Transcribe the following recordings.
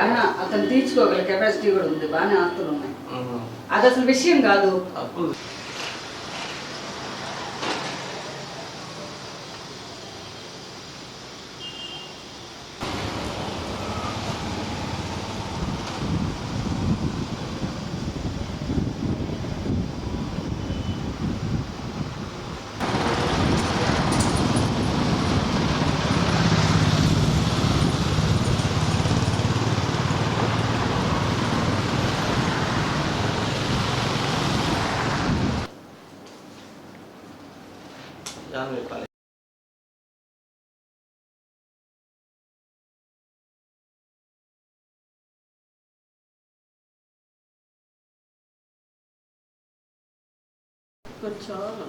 ఆయన అతను తీర్చుకోగల కెపాసిటీ కూడా ఉంది. బాగానే ఆస్తులు ఉన్నాయి. అది అసలు విషయం కాదు. అప్పులు యాభై రూపాయలు చాలా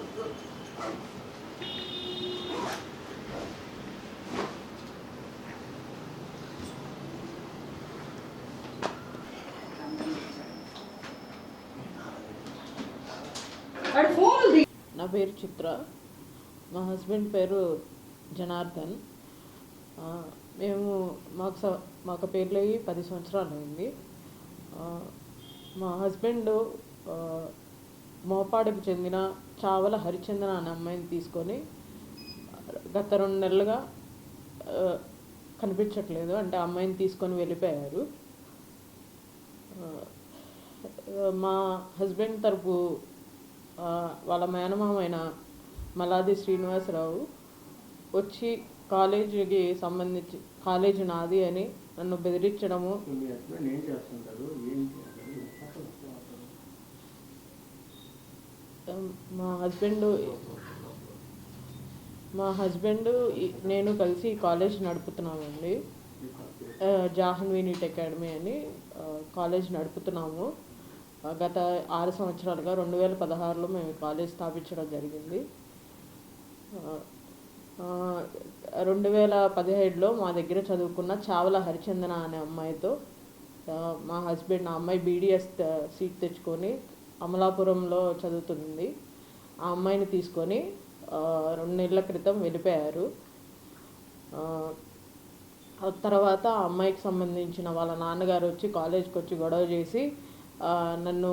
వాడు ఫోన్లు తీ- నా పేరు చిత్ర మా హస్బెండ్ పేరు జనార్దన్. మేము మాకు స మాకు పెళ్ళయి పది సంవత్సరాలు అయింది మా హస్బెండ్ మోపాడకు మోపాడుకు చెందిన చావల హరిచందన అనే అమ్మాయిని తీసుకొని గత రెండు నెలలుగా కనిపించట్లేదు. అంటే అమ్మాయిని తీసుకొని వెళ్ళిపోయారు. మా హస్బెండ్ తరపు వాళ్ళ మేనమామైన మలాది శ్రీనివాసరావు వచ్చి కాలేజీకి సంబంధించి కాలేజీ నాది అని నన్ను బెదిరించడము. మీ హస్బెండ్ మా హస్బెండ్ నేను కలిసి కాలేజ్ నడుపుతున్నామండి. జాహ్నవి నీట్ అకాడమీ అని కాలేజ్ నడుపుతున్నాము. గత ఆరు సంవత్సరాలుగా రెండు వేల పదహారులో మేము కాలేజ్ స్థాపించడం జరిగింది. రెండు వేల పదిహేడులో మా దగ్గర చదువుకున్న చావల హరిచందన అనే అమ్మాయితో మా హస్బెండ్ ఆ అమ్మాయి బీడిఎస్ సీట్ తెచ్చుకొని అమలాపురంలో చదువుతుంది. ఆ అమ్మాయిని తీసుకొని రెండు నెలల క్రితం వెళ్ళిపోయారు. తర్వాత ఆ అమ్మాయికి సంబంధించిన వాళ్ళ నాన్నగారు వచ్చి కాలేజ్కి వచ్చి గొడవ చేసి నన్ను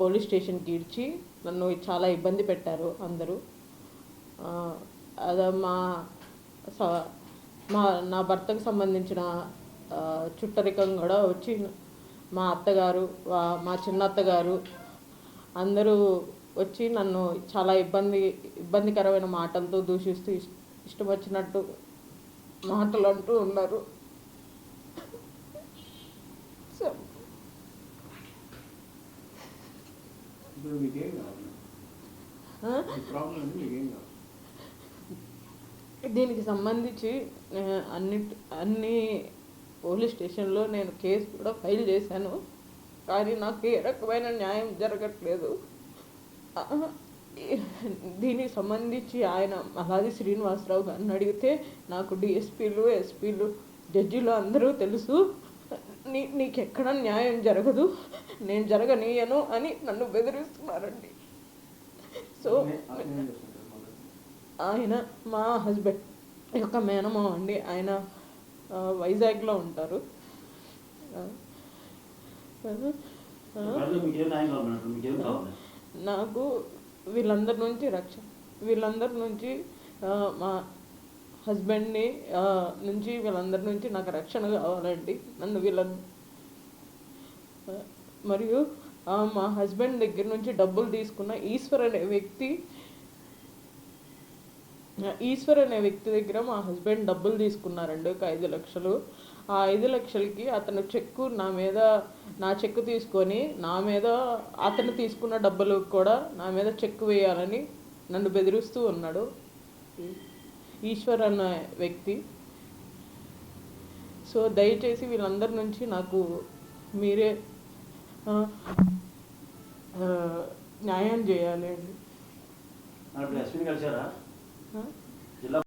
పోలీస్ స్టేషన్కి ఇడ్చి నన్ను చాలా ఇబ్బంది పెట్టారు అందరూ. అదే మా స- మా నా భర్తకు సంబంధించిన చుట్టరికం కూడా వచ్చి మా అత్తగారు మా చిన్న అత్తగారు అందరూ వచ్చి నన్ను చాలా ఇబ్బంది ఇబ్బందికరమైన మాటలతో దూషిస్తూ ఇష్- ఇష్టం వచ్చినట్టు మాటలు అంటూ ఉన్నారు ప్రాబ్లం దీనికి సంబంధించి అన్ని అన్ని పోలీస్ స్టేషన్లో నేను కేసు కూడా ఫైల్ చేశాను. కానీ నాకు ఏ రకమైన న్యాయం జరగట్లేదు. దీనికి సంబంధించి ఆయన మహాది శ్రీనివాసరావు గారిని అడిగితే నాకు డిఎస్పీలు ఎస్పీలు జడ్జిలు అందరూ తెలుసు. నీ నీకెక్కడ న్యాయం జరగదు. నేను జరగనీయను అని నన్ను బెదిరిస్తున్నారండి. సో అతను ఏం చేస్తుంటారు మళ్ళీ ఆయన మా హస్బెండ్ యొక్క మేనమామ అండి ఆయన వైజాగ్లో ఉంటారు. నాకు వీళ్ళందరి నుంచి రక్షణ వీళ్ళందరి నుంచి మా హస్బెండ్ని నుంచి వీళ్ళందరి నుంచి నాకు రక్షణ కావాలండి. నన్ను వీళ్ళ మరియు మా హస్బెండ్ దగ్గర నుంచి డబ్బులు తీసుకున్న ఈశ్వర్ అనే వ్యక్తి ఈశ్వర్ అనే వ్యక్తి దగ్గర మా హస్బెండ్ డబ్బులు తీసుకున్నారండి ఒక ఐదు లక్షలు. ఆ ఐదు లక్షలకి అతను చెక్కు నా మీద నా చెక్కు తీసుకొని నా మీద అతను తీసుకున్న డబ్బులు కూడా నా మీద చెక్కు వేయాలని నన్ను బెదిరిస్తూ ఉన్నాడు. ఈశ్వర్ అన్న వ్యక్తి. సో దయచేసి వీళ్ళందరి నుంచి నాకు మీరే న్యాయం చేయాలి అండి. మరి కలిసారా ఆ?